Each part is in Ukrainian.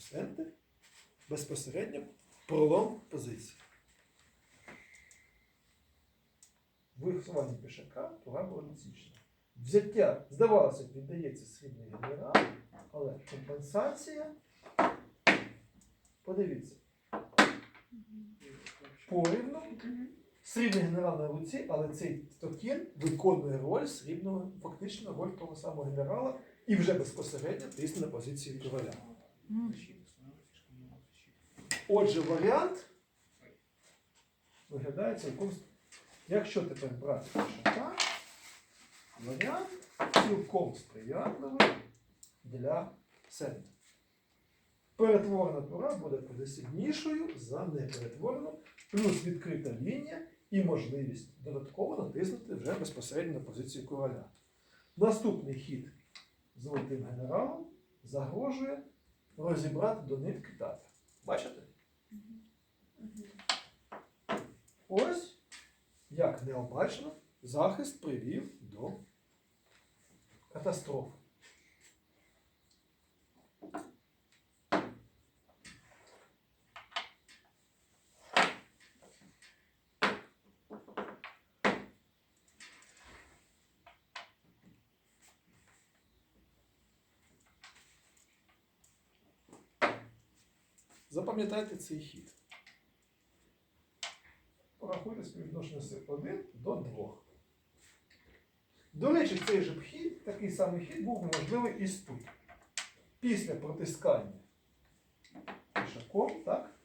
центр безпосередньо пролом позиції. Висування пішака тура була відсічена. Взяття, здавалося, віддається срібний генерал, але компенсація. Подивіться. Порівну. Срібний генерал на руці, але цей токін виконує роль срібного, фактично роль того самого генерала і вже безпосередньо тисне на позицію короля. Отже, варіант виглядає цілком. Якщо тепер брати пішака, варіант цілком сприятливий для центру. Перетворена тура буде куди за неперетворену, плюс відкрита лінія і можливість додатково натиснути вже безпосередньо на позицію короля. Наступний хід золотим генералом загрожує розібрати до нитки дати. Бачите? Ось як необачно захист привів до катастрофи. Запам'ятайте цей хід. Порахуйте співвідношення сил 1 до 2. До речі, цей же хід, такий самий хід був можливий і тут. Після протискання пішаком, так?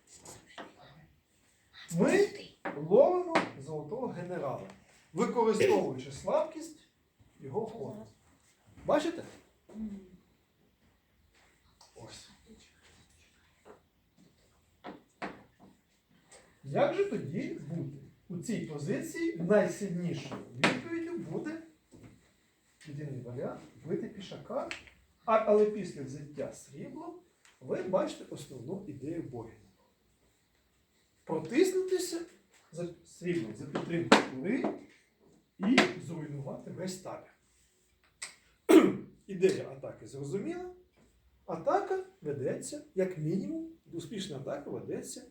Ми ловимо золотого генерала, використовуючи слабкість його ходу. Бачите? Ось. Як же тоді бути? У цій позиції найсильнішою відповіддю буде єдиний варіант бити пішака, а, але після взяття сріблом ви бачите основну ідею Боріна. Протиснутися за сріблом за підтримку тури і зруйнувати весь табір. Ідея атаки зрозуміла. Атака ведеться, як мінімум, успішна атака ведеться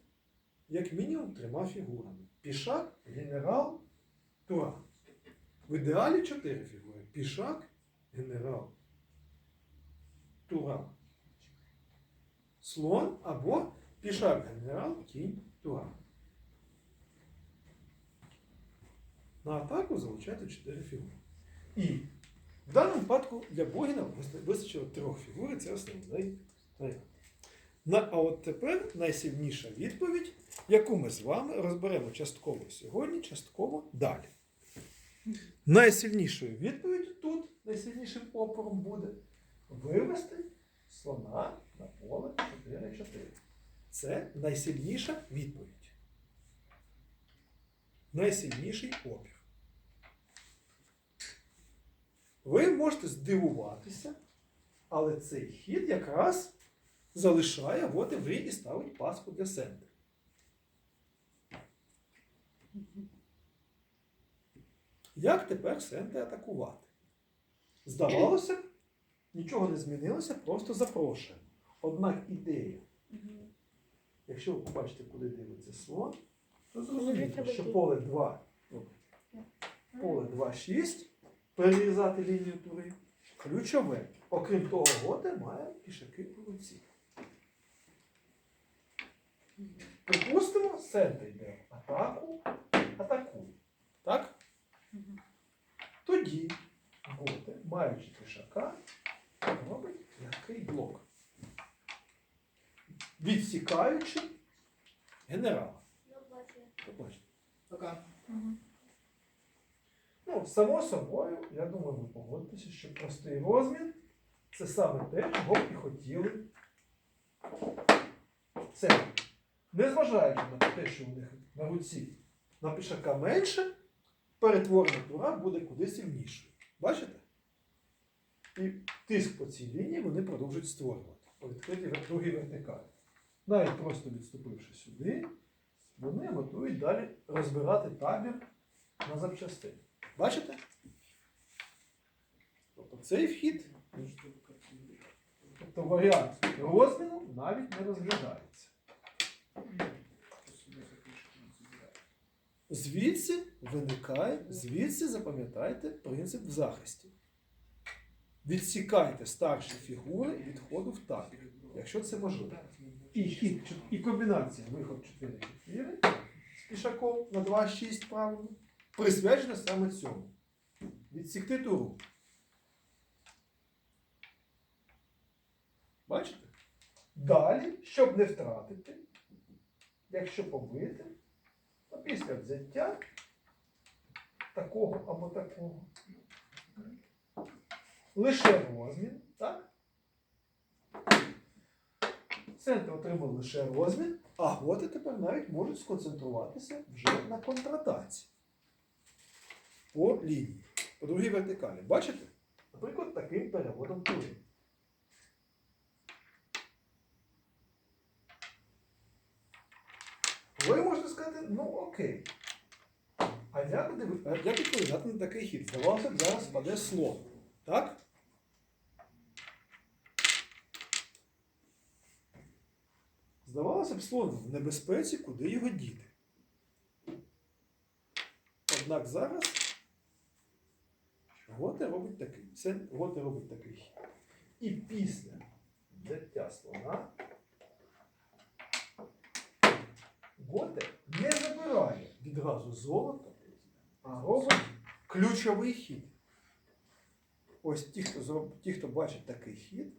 як мінімум трьома фігурами. Пішак, генерал, тура. В ідеалі чотири фігури. Пішак, генерал, тура. Слон або пішак, генерал, кінь, тура. На атаку залучайте чотири фігури. І в даному випадку для Богіна вистачило трьох фігур, це основний варіант. А от тепер найсильніша відповідь, яку ми з вами розберемо частково сьогодні, частково далі. Найсильнішою відповіддю тут, найсильнішим опором буде вивести слона на поле 4-4. Це найсильніша відповідь. Найсильніший опір. Ви можете здивуватися, але цей хід якраз залишає от і ви і ставить паску для сенди. Як тепер сенди атакувати? Здавалося б, нічого не змінилося, просто запрошуємо. Однак ідея, якщо ви побачите, куди дивиться слон, то зрозумієте, що поле 2, поле 2-6, перерізати лінію тури, ключове. Окрім того, готи має пішаки по руці. Припустимо, сенда йде атаку, атакує. Так? Тоді готи, маючи пішака, робить м'який блок. Відсікаючи генерала. Пока. Ну, само собою, я думаю, ви погодитеся, що простий розмін це саме те, чого б і хотіли. Це, незважаючи на те, що у них на руці на пішака менше, перетворена тура буде куди сильнішою. Бачите? І тиск по цій лінії вони продовжують створювати по відкритій другій вертикалі. Навіть просто відступивши сюди, вони готують далі розбирати табір на запчастини. Бачите? Тобто цей вхід Тобто варіант розміну навіть не розглядається. Звідси виникає, звідси запам'ятайте принцип в захисті. Відсікайте старші фігури від ходу в табір, якщо це можливо. І хід, і комбінація виход 4-4 з пішаком на 2-6 правильно, присвячена саме цьому. Відсікти туру. Бачите? Далі, щоб не втратити, якщо побити, після взяття такого або такого. Лише розмін, так? Центр отримав лише розмін, а готи тепер навіть можуть сконцентруватися вже на контратаці. По лінії, по другій вертикалі. Бачите? Наприклад, таким переводом тури. Ви можете сказати, ну окей. А як, а як відповідати на такий хід? Здавалося б, зараз впаде слон. Так? Здавалося б, слон в небезпеці, куди його діти. Однак зараз Готе робить такий. Це Готе робить такий хід. І після взяття слона Готе відразу золото, а робить ключовий хід. Ось ті, хто, ті, хто бачить такий хід,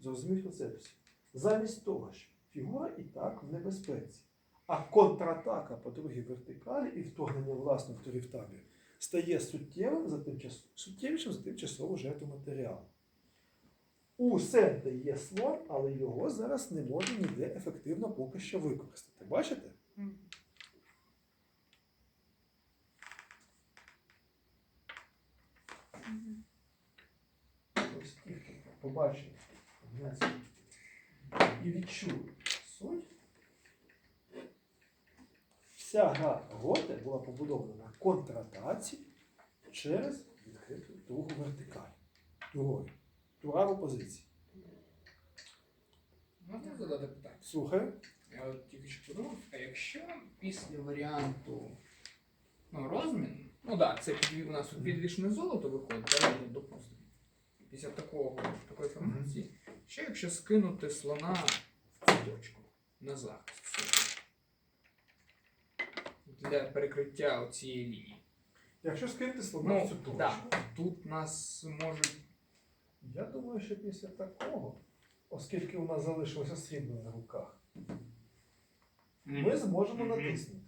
зрозуміють концепцію. Замість того, що фігура і так в небезпеці. А контратака по другій вертикалі і вторгнення власних вторів табір стає суттєвим за тимчас... суттєвішим за тимчасову жертву матеріалу. У Сенте є слон, але його зараз не може ніде ефективно поки що використати. Бачите? Ось ті, хто побачив і відчув суть. Вся гра Готе була побудована на контратаці через відкриту другу вертикаль. Другою. Тура в опозиції. Можна задати питання? Слухаю. Я от тільки що подумав, а якщо після варіанту ну, розмін, ну так, да, це у нас підвішене золото виходить, ну, допустимо. Після такого, такої формації, що якщо скинути слона в цю точку на захист для перекриття цієї лінії. Якщо скинути слона в Ну, цю точку, да, тут нас можуть. я думаю, що після такого, оскільки у нас залишилося срібло на руках, ми зможемо натиснути.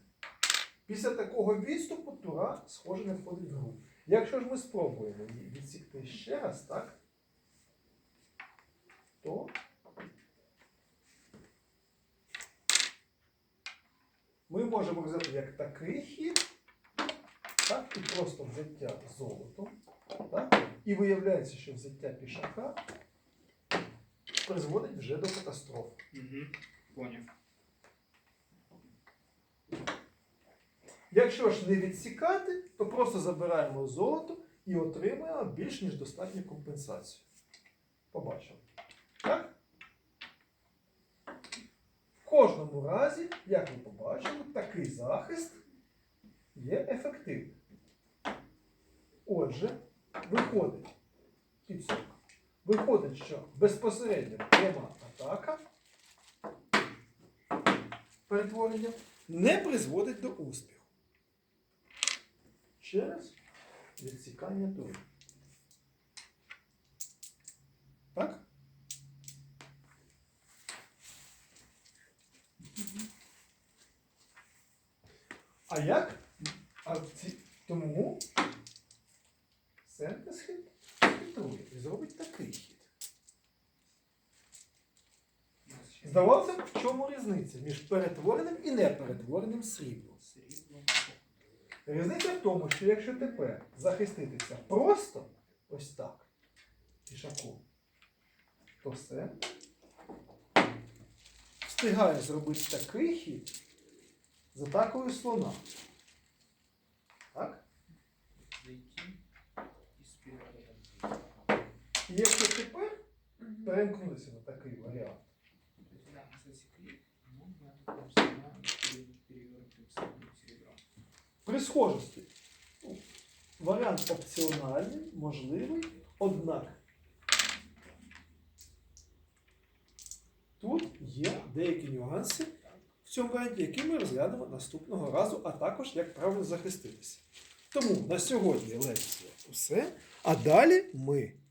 Після такого відступу тура, схоже, не входить в гру. Якщо ж ми спробуємо її відсікти ще раз, так? То ми можемо взяти як такий хід, так, і просто взяття золотом. І виявляється, що взяття пішака призводить вже до катастрофи. Угу. Поняв. Якщо ж не відсікати, то просто забираємо золото і отримуємо більш ніж достатню компенсацію. Побачимо. Так? В кожному разі, як ви побачили, такий захист є ефективним. Отже, виходить підсумок. Виходить, що безпосередньо пряма атака перетворення не призводить до успіху через відсікання тури. Так? А як? А ці... тому Сенте схит хитрує і зробить такий хід. Здавалося в чому різниця між перетвореним і неперетвореним сріблом? Різниця в тому, що якщо тепер захиститися просто ось так, пішаком, то все встигає зробити такий хід з атакою слона. Так? І якщо тепер перемкнулися на такий варіант. При схожості варіант опціональний, можливий, однак тут є деякі нюанси в цьому варіанті, які ми розглянемо наступного разу, а також як правильно захиститися. Тому на сьогодні лекція все. А далі ми